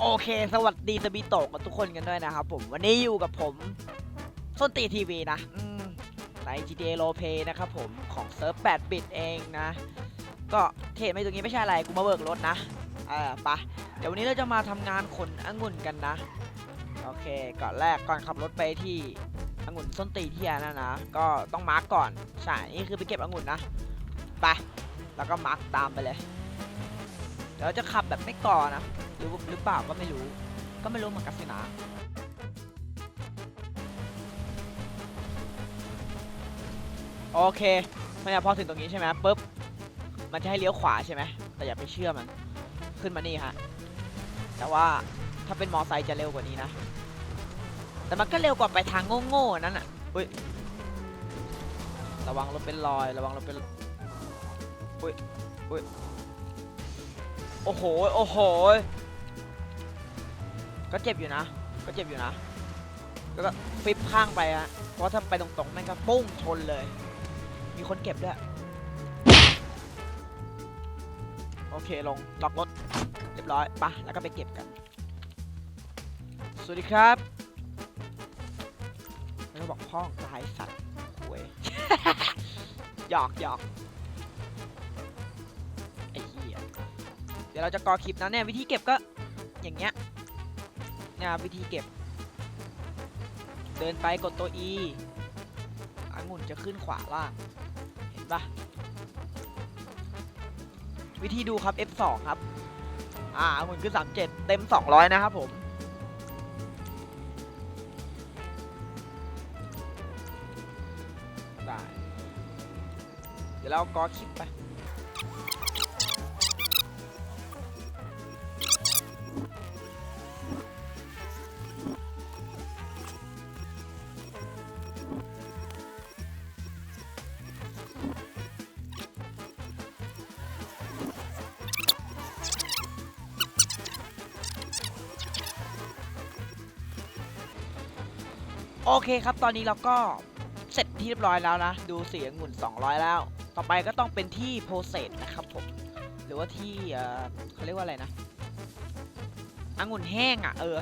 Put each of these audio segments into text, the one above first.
โอเค สวัสดีสบีโตกับทุกคนกันด้วยนะครับผม วันนี้อยู่กับผมส้นตีทีวีนะใน GTA r o l e Play นะครับผม ของเซิร์ฟ8บิตเองนะ ก็เทรดไม่ตรงนี้ไม่ใช่อะไร กูมาเบิกรถนะ เออไปะเดี๋ยววันนี้เราจะมาทำงานขนองุ่นกันนะ โอเค ก่อนแรกก่อนขับรถไปที่องุ่นส้นตีนที่อันนั่นนะ ก็ต้องมาร์กก่อน ใช่ นี่คือไปเก็บองุ่นนะ ไป แล้วก็มาร์กตามไปเลย เดี๋ยวเราจะขับแบบไม่ก่อนะหรือหรือเปล่าก็ไม่รู้ ก็ไม่รู้เหมือนกันสินะโอเคมันจะพอถึงตรงนี้ใช่ไหมปุ๊บมันจะให้เลี้ยวขวาใช่ไหมแต่อย่าไปเชื่อมัน ขึ้นมานี่ฮะแต่ว่าถ้าเป็นมอไซค์จะเร็วกว่านี้นะ แต่มันก็เร็วกว่าไปทางโง่ๆนั่นอะอุ้ยระวังรถเป็นรอย ระวังรถเป็นอุ้ยอุ้ย โอ้โห โอ้โห ก็เจ็บอยู่นะ ก็เจ็บอยู่นะ แล้วก็ฟลิปข้างไปฮะเพราะถ้าไปตรงๆแม่งก็ปุ้งชนเลย มีคนเก็บด้วย โอเคลงล็อกรถ เรียบร้อยปะแล้วก็ไปเก็บกัน สวัสดีครับแล้วบอกพ่อตายสัตว์หวยหยอกหยอก เดี๋ยวเราจะกอคลิปนะเนี่ยวิธีเก็บก็อย่างเงี้ยนี่ยวิธีเก็บ เดินไปกดตัว E องุ่นจะขึ้นขวาล่าง เห็นปะวิธีดูครับ F2 ครับ อ่าองุ่นขึ้น 37 เต็ม 200 นะครับผม ได้ เดี๋ยวเรากอคลิปไป โอเคครับ ตอนนี้เราก็เสร็จที่เรียบร้อยแล้วนะ ดูเสียงหมุน200 แล้ว ต่อไปก็ต้องเป็นที่โปรเซสนะครับผม หรือว่าที่เออเขาเรียกว่าอะไรนะองุ่นแห้งอะ เออ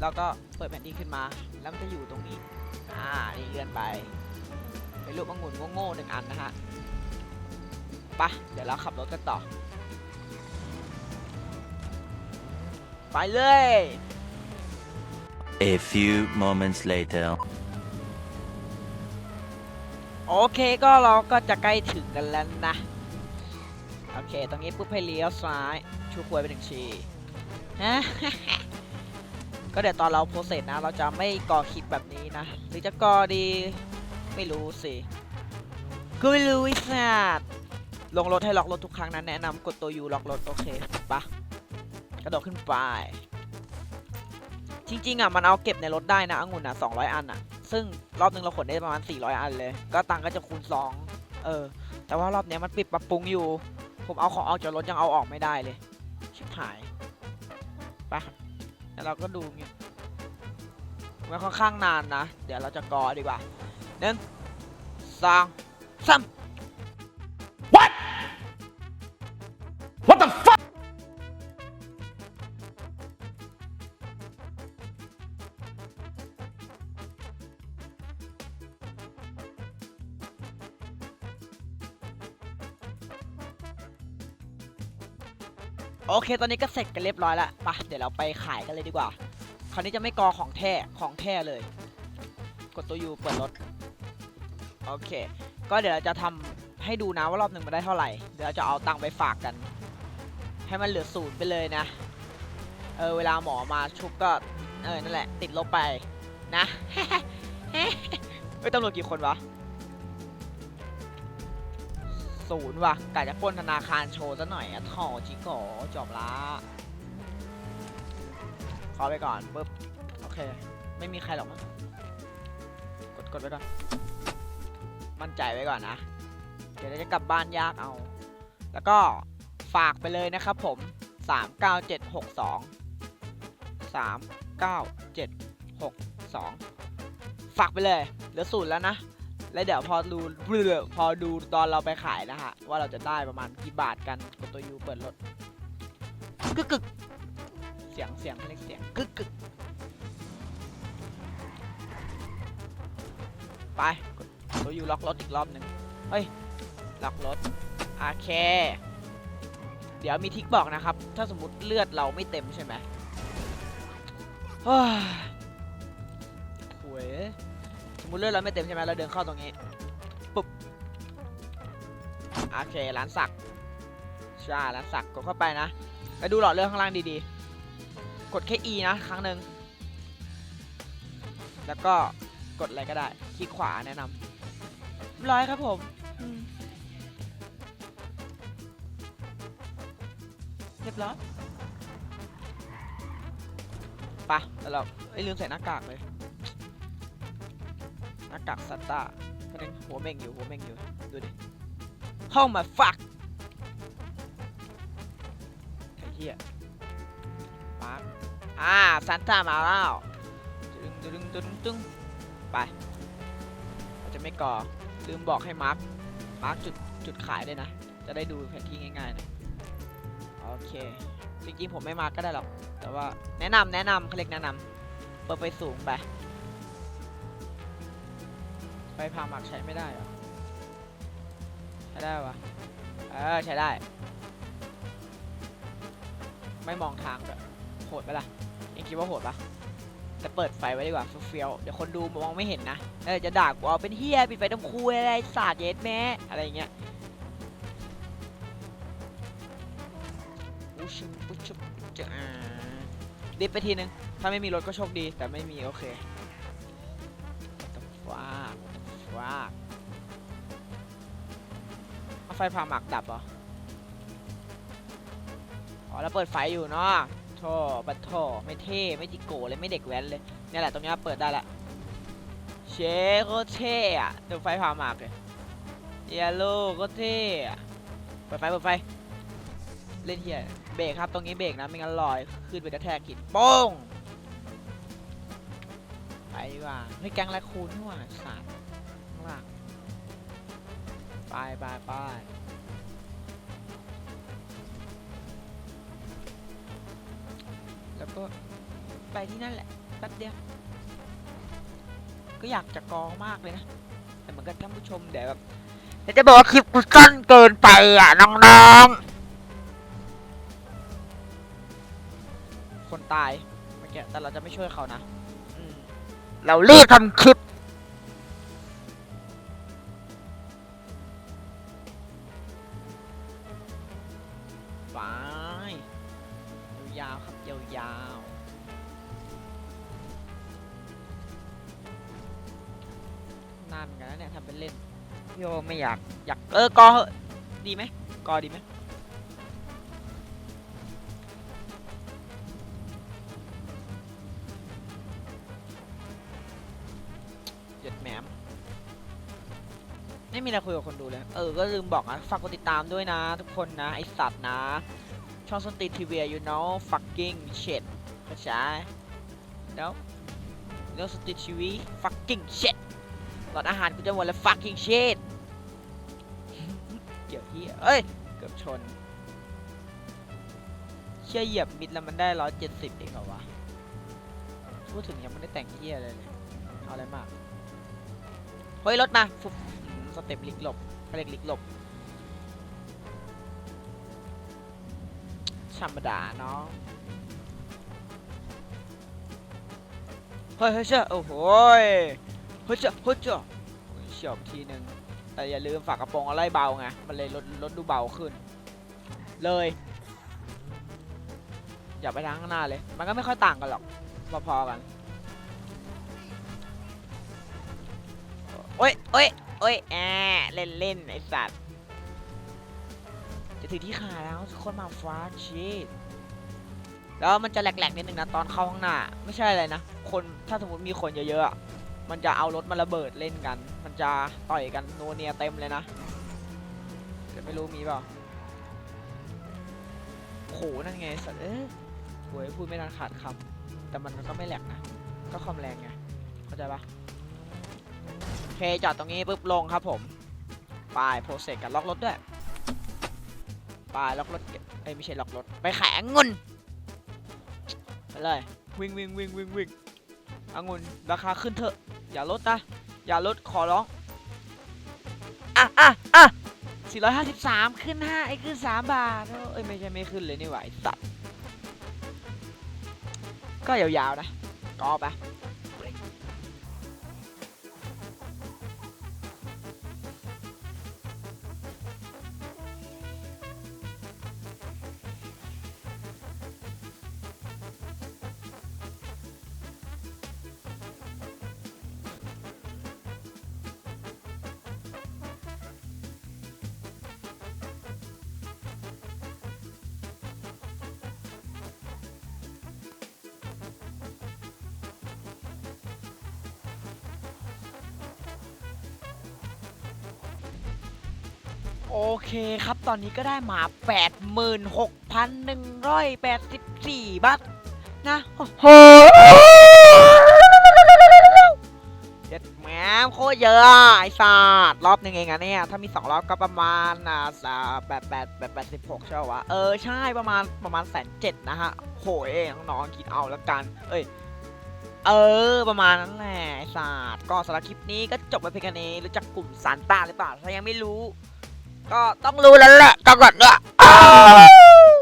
แล้วก็เปิดแผ่นที่ขึ้นมา แล้วมันจะอยู่ตรงนี้ อ่า นี่เลื่อนไป เป็นรูปองุ่นโง่ๆหนึ่งอันนะฮะปะเดี๋ยวเราขับรถกันต่อ ไปเลย A few moments later. โอเคก็เราก็จะใกล้ถึงกันแล้วนะ โอเค ตรงนี้ปุ๊บให้เลี้ยวซ้าย ชูควยไปหนึ่งชีฮะก็เดี๋ยวตอนเราโพสเซสนะ เราจะไม่ก่อคลิปแบบนี้นะ หรือจะก่อดีไม่รู้สิก็ไม่รู้วิสัตลงรถให้ล็อกรถทุกครั้งนะแนะนำกดตัวยูล็อกรถ โอเคปะกระโดดขึ้นไป จริงๆอะมันเอาเก็บในรถได้นะองุ่นอะ200 อันอะ ซึ่งรอบนึงเราขนได้ประมาณ 400 อันเลย ก็ตังก็จะคูณ 2 เออ แต่ว่ารอบนี้มันปิดปรับปรุงอยู่ ผมเอาของออกจากรถยังเอาออกไม่ได้เลย ชิบหายไปะแล้วเราก็ดูงี้มันค่อนข้างนานนะ เดี๋ยวเราจะกอดีกว่าหนึ่งสองสาม โอเค ตอนนี้ก็เสร็จกันเรียบร้อยแล้วไปะเดี๋ยวเราไปขายกันเลยดีกว่า คราวนี้จะไม่กอของแท้ของแท้เลย กดตัวยูเปิดรถ โอเค ก็เดี๋ยวเราจะทำให้ดูนะว่ารอบหนึ่งมันได้เท่าไหร่ เดี๋ยวเราจะเอาตังค์ไปฝากกัน ให้มันเหลือศูนย์ไปเลยนะ เออ เวลาหมอมาชุบก็ เออ นั่นแหละ ติดลบไปนะเฮ้ยตำรวจกี่คนวะ ศูนย์ว่ะกะจะปล้นธนาคารโชว์ซะหน่อยอะถ่อจิโกจบละขอไปก่อนปุ๊บโอเค ไม่มีใครหรอกมั้งกดกดไปก่อน มั่นใจไว้ก่อนนะ เดี๋ยวจะกลับบ้านยากเอา แล้วก็ฝากไปเลยนะครับผม 39762 39762 ฝากไปเลยเหลือศูนย์แล้วนะ แล้วเดี๋ยวพอดูพอดูตอนเราไปขายนะฮะ ว่าเราจะได้ประมาณกี่บาทกันกดตัวยูเปิดรถกึกกึกเสียงเสียงเขาเรียกเสียงกึกกึกไปกดตัวยูล็อกรถอีกรอบหนึ่งเฮ้ยล็อกรถโอเคเดี๋ยวมีทิกบอกนะครับ ถ้าสมมติเลือดเราไม่เต็มใช่ไหมเฮ้ย มมติเลือดเราไม่เต็มใช่ไหมเราเดินเข้าตรงนี้ปุ๊บโอเคร้านสักใช่ร้านสักกดเข้าไปนะไปดูหลอดเลือดข้างล่างดีๆ กดแค่ E นะ ครั้งหนึ่งแล้วก็กดอะไรก็ได้คลิกขวาแนะนำร้อยครับผมเรียบร้อยไปะแล้วเราไอ้ลืมใส่หน้ากากเลย หน้ากากซัตตาก็นึงหัวเม่งอยู่หัวเม่งอยู่ดูดิเข้ามาฟักไอ้เหี้ยมาร์คอ่าซันต้ามาแล้วตึงตึงตึงตึงไปเราจะไม่ก่อลืมบอกให้มาร์คมาร์คจุดจุดขายด้วยนะ จะได้ดูแผนที่ง่ายๆนะโอเคจริงๆผมไม่มาก็ได้หรอก แต่ว่าแนะนำแนะนำเขาเรียกแนะนำเปิดไฟสูงไป ไฟพาหมักใช้ไม่ได้เหรอใช้ได้ปะเออใช้ได้ ไม่มองทางด้วยโหดไปละเองคิดว่าโหดปะแต่เปิดไฟไว้ดีกว่าเฟี้ยวเดี๋ยวคนดูมองไม่เห็นนะเออจะด่ากูเอาเป็นเฮียปิดไฟทำคุยอะไรศาสตร์เย็ดแม่อะไรอย่างเงี้ยอุยชุบอุยชุบจะอ่าดิฟไปทีนึงถ้าไม่มีรถก็โชคดีแต่ไม่มีโอเค ไฟพาหมักดับเหรอ อ๋อแล้วเปิดไฟอยู่เนาะโธ่บัดโธ่ไม่เท่ไม่จิโก้เลยไม่เด็กแว้นเลยเนี่ยแหละตรงนี้เปิดได้ละเชโคเท่อะดูไฟพาหมักเลยเยลโล่ก็เท่อะเปิดไฟเปิดไฟเล่นเฮียเบรกครับตรงนี้เบรกนะไม่งั้นลอยขึ้นไปกระแทกกินโป้งไปดีกว่าเฮ้ยแกงแรคคูนนี่หว่าสาดข้างล่าง ไปไปไปแล้วก็ไปที่นั่นแหละแป๊บเดียว ก็อยากจะกองมากเลยนะ แต่เหมือนกับท่านผู้ชมเดี๋ยวแบบเดี๋ยวจะบอกว่าคลิปกูสั้นเกินไปอะน้องๆ คนตายเมื่อกี้แต่เราจะไม่ช่วยเขานะเรารีบทำคลิป ไปยาวๆครับยาวๆนานเหมือนกันนะเนี่ยทำเป็นเล่นพี่โอไม่อยากอยากเออกอเหอะดีไหมกอดีไหม ไม่มีอะไรคุยกับคนดูเลย เออ ก็ลืมบอกนะ ฝากกดติดตามด้วยนะ ทุกคนนะ ไอสัตว์นะ ช่องสนตีทีวี you know fucking shit เข้าใจ no no สตรีทีวี fucking shit หลอดอาหารกูจะหมดแล้ว fucking shit เกี่ยวที่เอ้ย เกือบชน เชื่อเหยียบมิดแล้วมันได้ร้อยเจ็ดสิบเองเหรอวะ พูดถึงยังไม่ได้แต่งเหี้ยอะไรเลย เอาอะไรมาก เฮ้ย รถมาฟุบอืม สเต็ปลิกหลบเขาเรียกลิกหลบ ธรรมดาเนาะเฮ้ยเฮ้ยเชื่อโอ้โหเฮ้ยเชื่อเฮ้ยเชื่อโอยเฉียวไปทีหนึ่งแต่อย่าลืมฝากกระโปรงเอาไล่เบาไง มันเลยลดลดดูเบาขึ้น เลย อย่าไปทางข้างหน้าเลย มันก็ไม่ค่อยต่างกันหรอก พอๆกัน โอ้ยโอ้ย โอ้ยแอะเล่นเล่นไอสัตว์ จะถึงที่ขาแล้วทุกคนมาฟ้าชีตแล้วมันจะแหลกๆนิดนึงนะตอนเข้าข้างหน้า ไม่ใช่อะไรนะ คนถ้าสมมติมีคนเยอะๆ มันจะเอารถมาระเบิดเล่นกัน มันจะต่อยกันโนเนียเต็มเลยนะแต่ไม่รู้มีเปล่าโหนั่นไงสัตว์เอ้ยโวยพูดไม่ทันขาดคำแต่มันก็ไม่แหลกนะ ก็ความแรงไงเข้าใจปะ เคจอดตรงนี้ปุ๊บลงครับผมไปโปรเซสกันล็อกรถด้วยไปล็อกรถเอ้ยไม่ใช่ล็อกรถไปแขงเงินไปเลยวิ่งวิ่งวิ่งวิ่งวิ่งองุ่นราคาขึ้นเถอะ อย่าลดนะ อย่าลดขอร้องอะอะอะ453 ขึ้น 5 ไอ้ขึ้น 3 บาท เอ้ย ไม่ใช่ ไม่ขึ้นเลยนี่หวสัตว์ก็ยาวๆนะก็ไป โอเคครับตอนนี้ก็ได้มา 86,184 บาทนะโอ้โหเจ็ดแหมโคตรเยอะไอ้สัตว์รอบหนึ่งเองอะเนี่ย ถ้ามี2รอบก็ประมาณอ่าแปดแปดแปดแปดสิบหกใช่ปะวะเออ ใช่ประมาณประมาณแสนเจ็ดนะฮะโหยน้องๆคิดเอาแล้วกัน เอ้ยเออ ประมาณนั้นแหละไอ้สัตว์ก็สำหรับคลิปนี้ก็จบไปเพียงแค่นี้รู้จักกลุ่มซานต้าหรือเปล่า ถ้ายังไม่รู้ ก็ต้องรู้แล้วแหละจังหวัดเนี่ยอ้าว